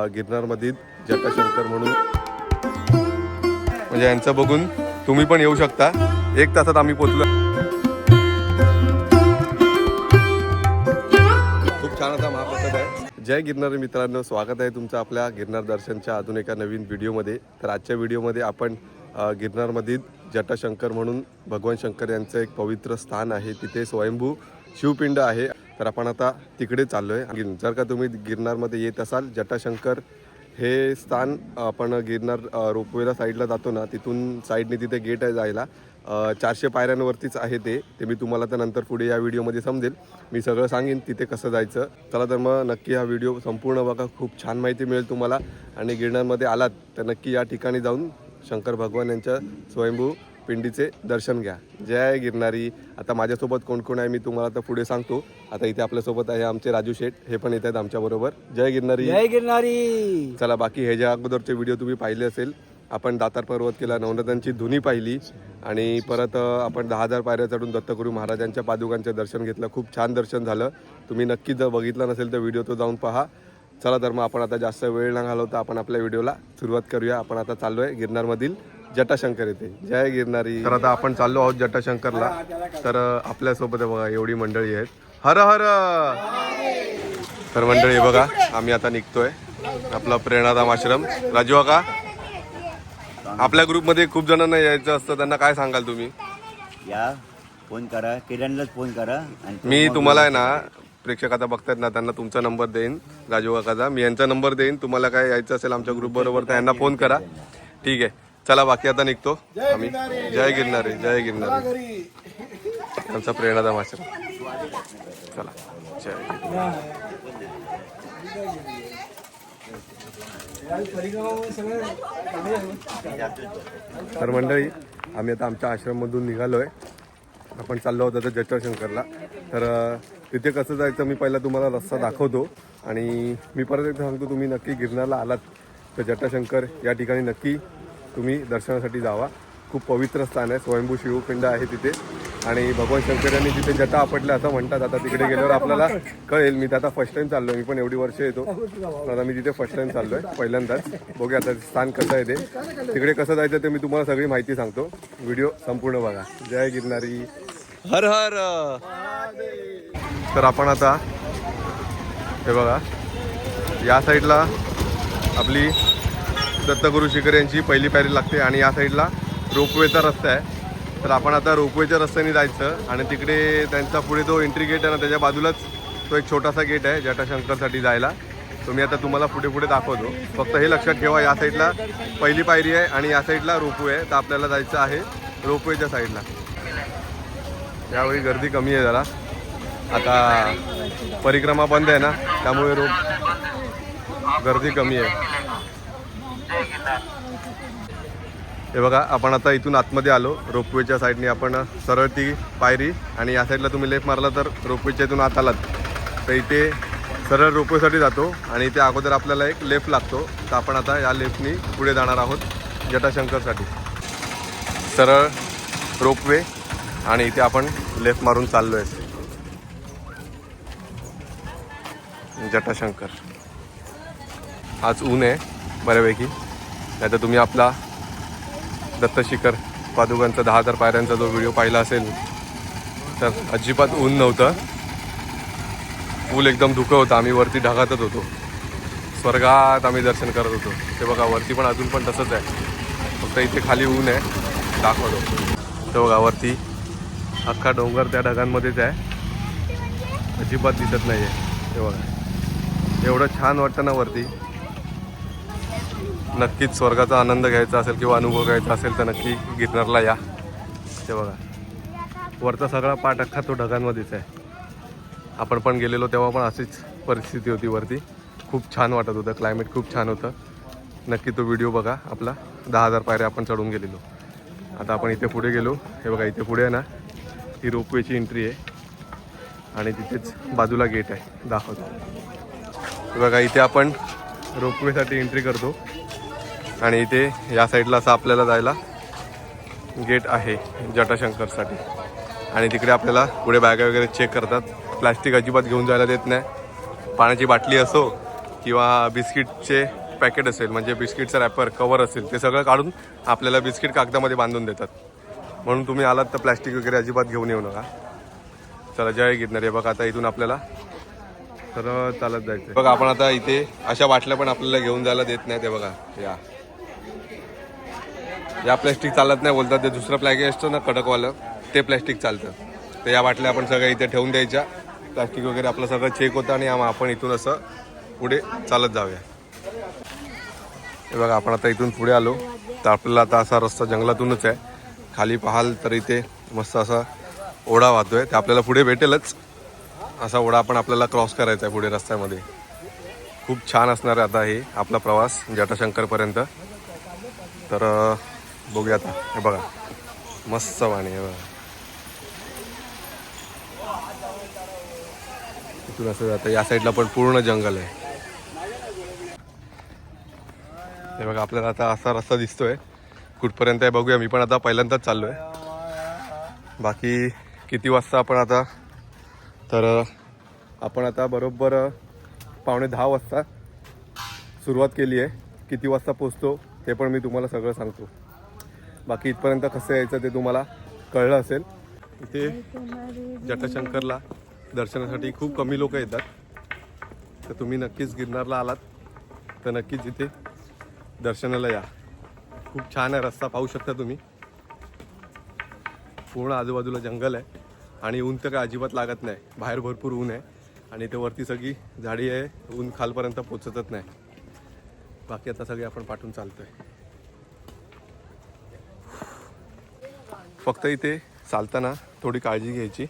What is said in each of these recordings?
अ, गिरनारमधील जटाशंकर म्हणून. म्हणजे यांचं बघून तुम्ही पण येऊ शकता. एक तासात आम्ही पोचलो खूप छान आता महाप्रसाद आहे. जय गिरनार मित्रांनो स्वागत आहे तुमचं आपल्या गिरनार दर्शनच्या अजून एका नवीन व्हिडिओमध्ये. तर आजच्या व्हिडिओमध्ये आपण गिरनारमधील जटाशंकर म्हणून भगवान शंकर यांचं एक पवित्र स्थान आहे. तिथे स्वयंभू शिवपिंड आहे. तर आपण आता तिकडे चाललो आहे जर का तुम्ही गिरनारमध्ये येत असाल जटाशंकर हे स्थान आपण गिरनार रोपवेला साईडला जातो ना तिथून साईडने तिथे गेट आहे जायला. चारशे पायऱ्यांवरतीच आहे ते. ते मी तुम्हाला तर नंतर पुढे या व्हिडिओमध्ये समजेल. मी सगळं सांगेन तिथे कसं जायचं. चला तर मग नक्की हा व्हिडिओ संपूर्ण बघा. खूप छान माहिती मिळेल तुम्हाला. आणि गिरनारमध्ये आलात तर नक्की या ठिकाणी जाऊन शंकर भगवान यांच्या स्वयंभू पिंडीचे दर्शन घ्या. जय गिरनारी. आता माझ्यासोबत कोण कोण आहे मी तुम्हाला आता पुढे सांगतो. आता इथे आपल्यासोबत आहे आमचे राजू शेठ. हे पण येत आहेत आमच्याबरोबर जय गिरनारी. जय गिरनारी. चला बाकी ह्याच्या अगोदरचे व्हिडिओ तुम्ही पाहिले असेल आपण दातार पर्वत केला नवनाथांची धुनी पाहिली आणि परत आपण दहा हजार पायऱ्या चढून दत्तगुरू महाराजांच्या पादुकांचं दर्शन घेतलं. खूप छान दर्शन झालं. तुम्ही नक्की जर बघितलं नसेल तर व्हिडिओ तो जाऊन पहा. चला तर मग आपण आता जास्त वेळ न घालवता आपण आपल्या व्हिडिओला सुरुवात करूया. आपण आता चाललो आहे गिरनारमधील जटाशंकर येथे जय गिरनारी. तर आता आपण चाललो आहोत जटाशंकरला. तर आपल्यासोबत बघा एवढी मंडळी आहेत. हर हर! तर मंडळी बघा आम्ही आता निघतोय. आपला प्रेरणाधाम आश्रम. राजू का आपल्या ग्रुपमध्ये खूप जणांना यायचं असतं. त्यांना काय सांगाल तुम्ही? या फोन करा. किरणलाच फोन करा. आणि मी तुम्हाला आहे ना प्रेक्षक आता बघतात ना त्यांना तुमचा नंबर देईन राजू काकाचा. मी यांचा नंबर देईन. तुम्हाला काय यायचं असेल आमच्या ग्रुप बरोबर तर यांना फोन करा. ठीक आहे. चला बाकी आता निघतो. आम्ही. जय गिरणारे जय गिरणारे आमचा प्रेरणाधाम आश्रम चला जय. तर मंडळी आम्ही आता आमच्या आश्रममधून निघालोय. आपण चाललो होतो आता जटाशंकरला. तर तिथे कसं जायचं मी पहिला तुम्हाला रस्ता दाखवतो. आणि मी परत एकदा सांगतो तुम्ही नक्की गिरनारला आलात तर जटाशंकर या ठिकाणी नक्की तुम्ही दर्शनासाठी जावा. खूप पवित्र स्थान आहे. स्वयंभू शिवपिंड आहे तिथे. आणि भगवान शंकर यांनी तिथे जटा आपटल्या असं म्हणतात. आता तिकडे गेल्यावर आपल्याला कळेल. मी तर आता फर्स्ट टाइम चाललोय. मी पण एवढी वर्ष येतो. पण आता मी तिथे फर्स्ट टाइम चाललोय पहिल्यांदाच. बघूया आता स्थान कसं आहे ते. तिकडे कसं जायचं ते मी तुम्हाला सगळी माहिती सांगतो. व्हिडिओ संपूर्ण बघा. जय गिरनारी. हर हर. तर आपण आता हे बघा या साईडला आपली दत्तगुरू शिखर यांची पहिली पायरी लागते आणि या साईडला रोपवेचा रस्ता आहे. तर आपण आता रोपवेच्या रस्त्याने जायचं आणि तिकडे त्यांचा पुढे जो एंट्री गेट आहे ना त्याच्या बाजूलाच तो एक छोटासा गेट आहे जटाशंकरसाठी जायला. तो मी आता तुम्हाला पुढे पुढे दाखवतो. फक्त हे लक्षात ठेवा या साईडला पहिली पायरी आहे आणि या साईडला रोपवे आहे. तर आपल्याला जायचं आहे रोपवेच्या साईडला. यावेळी गर्दी कमी आहे जरा. आता परिक्रमा बंद आहे ना त्यामुळे रोप गर्दी कमी आहे. हे बघा आपण आता इथून आतमध्ये आलो. रोपवेच्या साईडने आपण सरळ ती पायरी आणि या साईडला तुम्ही लेफ्ट मारला तर रोपवेच्या इथून आत आलात. तर इथे सरळ रोपवेसाठी जातो आणि इथे अगोदर आपल्याला एक लेफ्ट लागतो. तर आपण आता या लेफ्टनी पुढे जाणार आहोत जटाशंकरसाठी. सरळ रोपवे आणि इथे आपण लेफ्ट मारून चाललो आहे जटाशंकर. आज ऊन आहे. बऱ्यापैकी. नाही तर तुम्ही आपला दत्तशिखर पादुकांचा दहा हजार पायऱ्यांचा जो व्हिडिओ पाहिला असेल तर अजिबात ऊन नव्हतं. पूल एकदम धुकं होतं. आम्ही वरती ढगातच होतो. स्वर्गात आम्ही दर्शन करत होतो. ते बघा वरती पण अजून पण तसंच आहे. फक्त इथे खाली ऊन आहे. दाखवतो. ते बघा वरती अख्खा डोंगर त्या ढगांमध्येच आहे. अजिबात दिसत नाही आहे ते बघा. एवढं छान वाटतं ना वरती. नक्कीच स्वर्गाचा आनंद घ्यायचा असेल किंवा अनुभव घ्यायचा असेल तर नक्की गिरनारला या. ते बघा. वरचा सगळा पाठ अख्खा तो ढगांमध्येच आहे. आपण पण गेलेलो तेव्हा पण अशीच परिस्थिती होती वरती. खूप छान वाटत होतं. क्लायमेट खूप छान होतं. नक्की तो व्हिडिओ बघा आपला. दहा हजार पायऱ्या आपण चढून गेलेलो. आता आपण इथे पुढे गेलो. हे बघा इथे पुढे आहे ना ही रोपवेची एंट्री आहे. आणि तिथेच बाजूला गेट आहे. दाखवतो. हे बघा इथे आपण रोपवेसाठी एंट्री करतो. आणि इथे या साईडला असं आपल्याला जायला गेट आहे जटाशंकरसाठी. आणि तिकडे आपल्याला पुढे बॅगा वगैरे चेक करतात. प्लॅस्टिक अजिबात घेऊन जायला देत नाही. पाण्याची बाटली असो किंवा बिस्किटचे पॅकेट असेल म्हणजे बिस्किटचं रॅपर कवर असेल ते सगळं काढून आपल्याला बिस्किट कागदामध्ये बांधून देतात. म्हणून तुम्ही आलात तर प्लॅस्टिक वगैरे अजिबात घेऊन येऊ नका. चला जय गिरणार आहे बघा आता इथून आपल्याला तर चालत जायचं बघा आपण आता इथे अशा बाटल्या पण आपल्याला घेऊन जायला देत नाही ते बघा. या. या प्लॅस्टिक चालत नाही बोलतात ते दुसरं प्लॅगे असतं ना कडकवालं ते प्लॅस्टिक चालतं. तर या बाटल्या आपण सगळ्या इथे ठेवून द्यायच्या. प्लॅस्टिक वगैरे आपलं सगळं चेक होतं आणि आपण इथून असं पुढे चालत जाऊया. हे बघा आपण आता इथून पुढे आलो. तर आपल्याला आता असा रस्ता जंगलातूनच आहे. खाली पाहाल तर इथे मस्त असा ओढा वाहतोय. ते आपल्याला पुढे भेटेलच. असा ओढा आपण आपल्याला क्रॉस करायचा आहे पुढे रस्त्यामध्ये. खूप छान असणार आहे आता हे आपला प्रवास जटाशंकरपर्यंत. तर बघूया आता. हे बघा. मस्त पाणी आहे बघा. इथून असं जातं. या साईडला पण पूर्ण जंगल आहे. हे बघा आपल्याला आता असा रस्ता दिसतोय. कुठपर्यंत आहे बघूया. मी पण आता पहिल्यांदाच चाललोय. बाकी किती वाजता आपण आता? तर आपण आता बरोबर पावणे दहा वाजता सुरुवात केली आहे. किती वाजता पोचतो ते पण मी तुम्हाला सगळं सांगतो. बाकी इथपर्यंत कसं यायचं ते तुम्हाला कळलं असेल. इथे जटाशंकरला दर्शनासाठी खूप कमी लोक येतात. तर तुम्ही नक्कीच गिरनारला आलात. तर नक्कीच इथे दर्शनाला या. खूप छान आहे रस्ता पाहू शकता तुम्ही. पूर्ण आजूबाजूला जंगल आहे. आणि ऊन तर काय अजिबात लागत नाही. बाहेर भरपूर ऊन आहे. आणि इथे वरती सगळी झाडी आहे. ऊन खालपर्यंत पोचतच नाही. बाकी आता सगळे आपण पाठवून चालतो आहे फक्त इथे चालताना थोडी काळजी घ्यायची.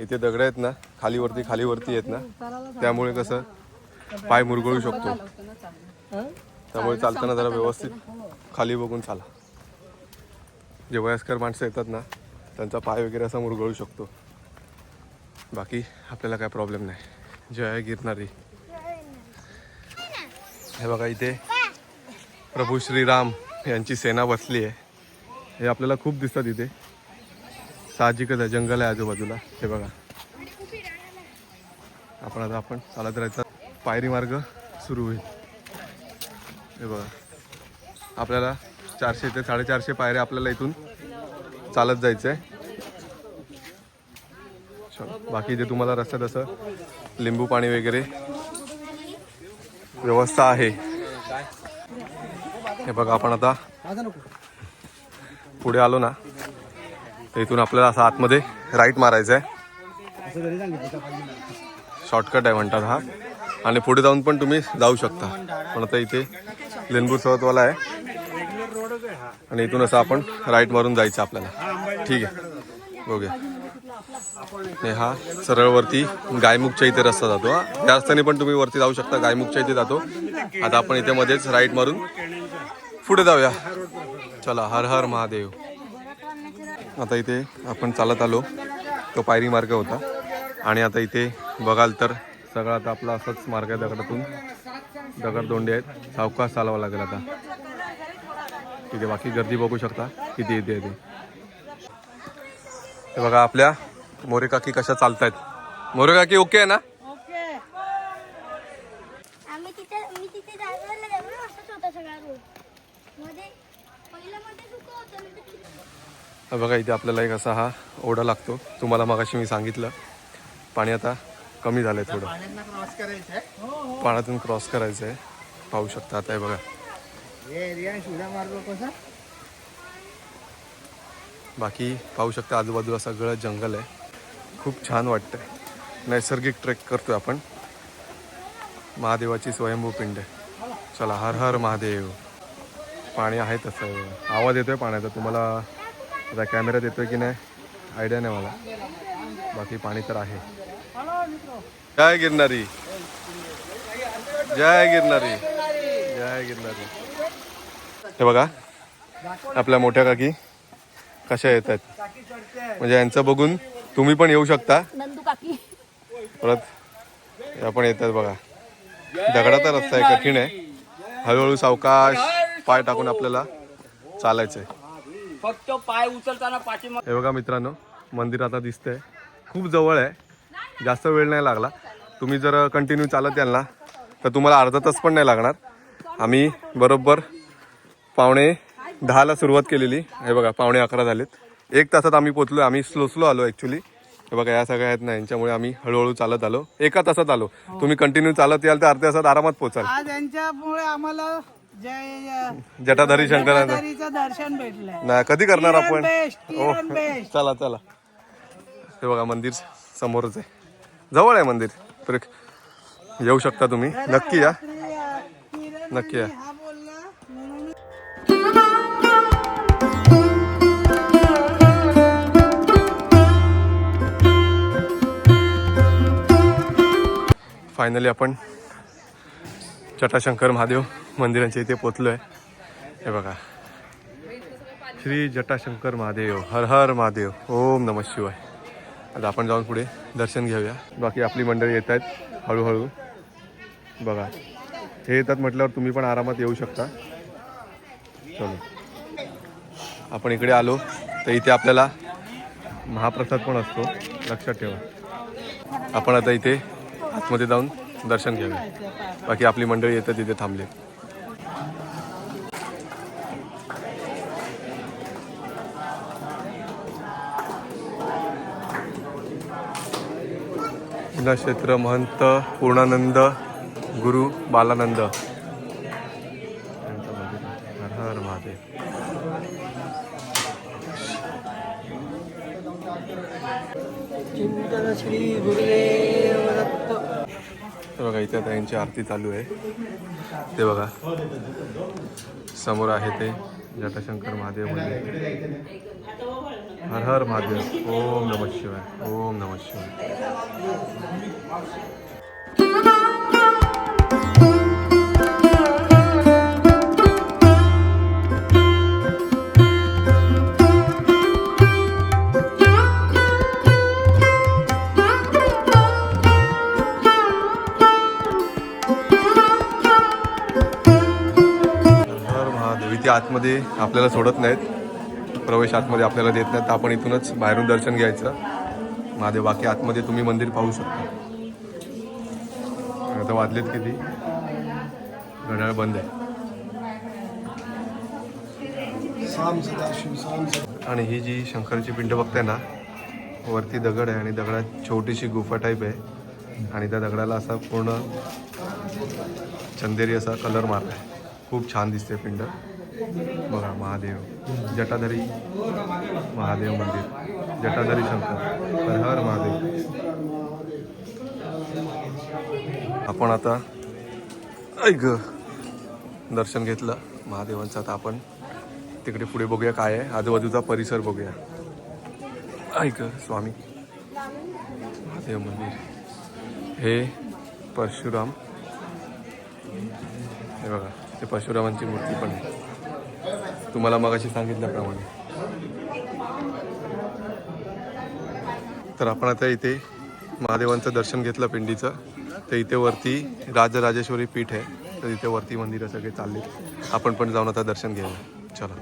इथे दगड आहेत ना खालीवरती खालीवरती आहेत ना. त्यामुळे कसं पाय मुरगळू शकतो. त्यामुळे चालताना जरा व्यवस्थित खाली बघून चाला. जे वयस्कर माणसं येतात ना त्यांचा पाय वगैरे असा मुरगळू शकतो. बाकी आपल्याला काय प्रॉब्लेम नाही. जय गिरणारी हे बघा इथे प्रभू श्रीराम यांची सेना बसली आहे. हे आपल्याला खूप दिसतात इथे. साहजिकच आहे जंगल आहे आजूबाजूला. हे बघा. आपण आता आपण चालत राहायचा. पायरी मार्ग सुरू होईल. हे बघा. आपल्याला चारशे ते साडेचारशे पायऱ्या आपल्याला इथून चालत जायचं आहे बाकी इथे तुम्हाला रस्त्यात असं लिंबू पाणी वगैरे व्यवस्था आहे. हे बघा आपण आता पुढे आलो ना तर इथून आपल्याला असं आतमध्ये राईट मारायचं आहे शॉर्टकट आहे म्हणतात हा. आणि पुढे जाऊन पण तुम्ही जाऊ शकता. पण आता इथे लेनबूर सवतवाला आहे. आणि इथून असं आपण राईट मारून जायचं आपल्याला. ठीक आहे. बघूया. आणि हा सरळवरती गायमुखच्या इथे रस्ता जातो हा. त्या रस्त्याने पण तुम्ही वरती जाऊ शकता. गायमुखच्या इथे जातो. आता आपण इथे मध्येच राईट मारून पुढे जाऊया. चला हर हर महादेव. आता इथे आपण चालत आलो. तो पायरी मार्ग होता. आणि आता इथे बघाल तर सगळा आता आपला असंच मार्ग आहे दगडातून. दगडदोंडे आहेत. सावकाश चालावा लागेल आता. ठीक आहे बाकी गर्दी बघू शकता. किती येते ते हे बघा आपल्या मोरे काकी कशा चालतायत. मोरे काकी ओके आहे ना आम्ही तिथे मी तिथे जायला गेलो ना असंच होता सगळा रोडमध्ये पहिला मध्ये सुकं होतं नंतर तिथे- हा बघा इथे आपल्याला एक असा हा ओढा लागतो. तुम्हाला मगाशी मी सांगितलं. पाणी आता कमी झालंय थोडं. पाण्यातून क्रॉस करायचं आहे पाहू शकता आता हे बघा. बाकी पाहू शकता आजूबाजूला सगळं जंगल आहे. खूप छान वाटतंय. नैसर्गिक ट्रेक करतोय आपण. महादेवाची स्वयंभू पिंड. आहे चला हर हर महादेव. पाणी आहे तसं. आहे बघा. आवाज येतोय पाण्याचा. तुम्हाला आता कॅमेऱ्यात येतोय की नाही? आयडिया नाही मला. बाकी पाणी तर आहे. जय गिरणारी जय गिरणारी जय गिरणारी हे बघा. आपल्या मोठ्या काकी कशा येत आहेत? म्हणजे यांचं बघून तुम्ही पण येऊ शकता. परत या पण येतात बघा. दगडाचा रस्ता आहे कठीण आहे. हळूहळू सावकाश पाय टाकून आपल्याला चालायचं आहे फक्त पाय उचलताना पाठीमाग हे बघा मित्रांनो मंदिर आता दिसतंय. खूप जवळ आहे. जास्त वेळ नाही लागला. तुम्ही जर कंटिन्यू चालत याल ना तर तुम्हाला अर्धा तास पण नाही लागणार. आम्ही बरोबर पावणे दहाला सुरुवात केलेली. हे बघा पावणे अकरा झालेत. एक तासात आम्ही पोचलो आम्ही स्लो स्लो आलो ॲक्च्युली हे बघा या सगळ्या आहेत ना यांच्यामुळे आम्ही हळूहळू चालत आलो. एका तासात आलो. तुम्ही कंटिन्यू चालत याल तर अर्ध्या तासात आरामात पोचाल. आज यांच्यामुळे आम्हाला जटाधारी शंकरांचं. दर्शन भेटलंय. ना कधी करणार आपण? हो चला चला. हे बघा मंदिर समोरच आहे. जवळ आहे मंदिर. येऊ शकता तुम्ही. नक्की या. नक्की या. फायनली आपण जटाशंकर महादेव मंदिरांच्या इथे पोचलो आहे हे बघा. श्री जटाशंकर महादेव हर हर महादेव ओम नम शिवाय. आता आपण जाऊन पुढे दर्शन घेऊया. बाकी आपली मंडळी येत आहेत हळूहळू. बघा. हे येतात म्हटल्यावर तुम्ही पण आरामात येऊ शकता. चलो. आपण इकडे आलो तर इथे आपल्याला महाप्रसाद पण असतो. लक्षात ठेवा. आपण आता इथे आतमध्ये जाऊन दर्शन घेऊया. बाकी आपली मंडळी येतात तिथे थांबले क्षेत्र महंत पूर्णानंद गुरु बालानंद. हर महादेव. बघा इथे आता यांची आरती चालू आहे. ते बघा. समोर आहे ते जटाशंकर महादेव मंदिर. हर हर महादेव। ओम नम शिवाय ओम नम शिवाय। हर आतमध्ये आपल्याला सोडत नाहीत. प्रवेश आतमध्ये आपल्याला देत नाहीत तर आपण इथूनच बाहेरून दर्शन घ्यायचं. महादेव बाकी आतमध्ये तुम्ही मंदिर पाहू शकता. आता वाजलेत किती? घड्याळ बंद आहे. आणि ही जी शंकरची पिंड बघताय ना वरती दगड आहे आणि दगडात छोटीशी गुफा टाईप आहे. आणि त्या दगडाला असा पूर्ण चंदेरी असा कलर मारलाय. खूप छान दिसते पिंड. बघा महादेव. जटाधरी महादेव मंदिर. जटाधरी शंकर. हर हर महादेव. आपण आता ऐक दर्शन घेतलं महादेवांचं. आता आपण तिकडे पुढे बघूया काय आहे. आजूबाजूचा परिसर बघूया. ऐक स्वामी. महादेव मंदिर. हे परशुराम. हे बघा ते परशुरामांची मूर्ती पण आहे. तुम्हाला मगाशी सांगितल्याप्रमाणे. तर आपण आता इथे महादेवांचं दर्शन घेतलं पिंडीचं. तर इथे वरती राजराजेश्वरी पीठ आहे. तर इथे वरती मंदिरं सगळे चालले आपण पण जाऊन आता दर्शन घ्यायला. चला.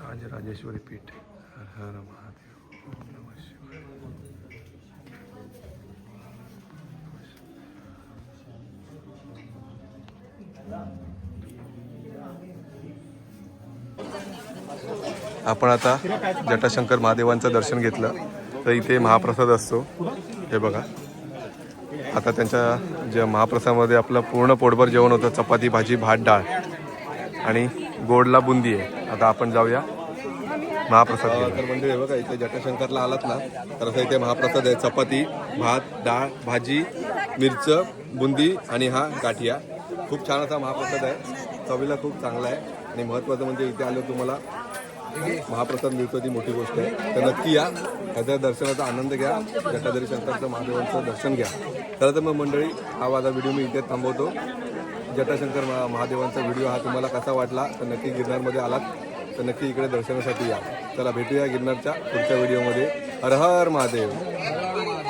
राजराजेश्वरी पीठ. हर महादेव शिवाय आपण आता जटाशंकर महादेवांचं दर्शन घेतलं. तर इथे महाप्रसाद असतो. हे बघा. आता त्यांच्या ज्या महाप्रसादामध्ये आपलं पूर्ण पोटभर जेवण होतं. चपाती भाजी भात डाळ. आणि गोडला बुंदी आहे. आता आपण जाऊया. महाप्रसाद तर म्हणजे बघा इथे जटाशंकरला आलात ना तर असं इथे महाप्रसाद आहे. चपाती भात डाळ भाजी मिरचं बुंदी आणि हा गाठिया. खूप छान असा महाप्रसाद आहे. चवीला खूप चांगला आहे. आणि महत्त्वाचं म्हणजे इथे आलं तुम्हाला महाप्रसाद मिळतो ती मोठी गोष्ट आहे. तर नक्की या. त्याच्या दर्शनाचा आनंद घ्या. जटाधरी शंकरचं महादेवांचं दर्शन घ्या. तर तर मग मंडळी हा माझा व्हिडिओ मी इथे थांबवतो. जटाशंकर महा महादेवांचा व्हिडिओ हा तुम्हाला कसा वाटला तर नक्की गिरणारमध्ये आलात. तर नक्की इकडे दर्शनासाठी या. चला भेटूया गिरनारच्या पुढच्या व्हिडिओमध्ये. हर हर महादेव.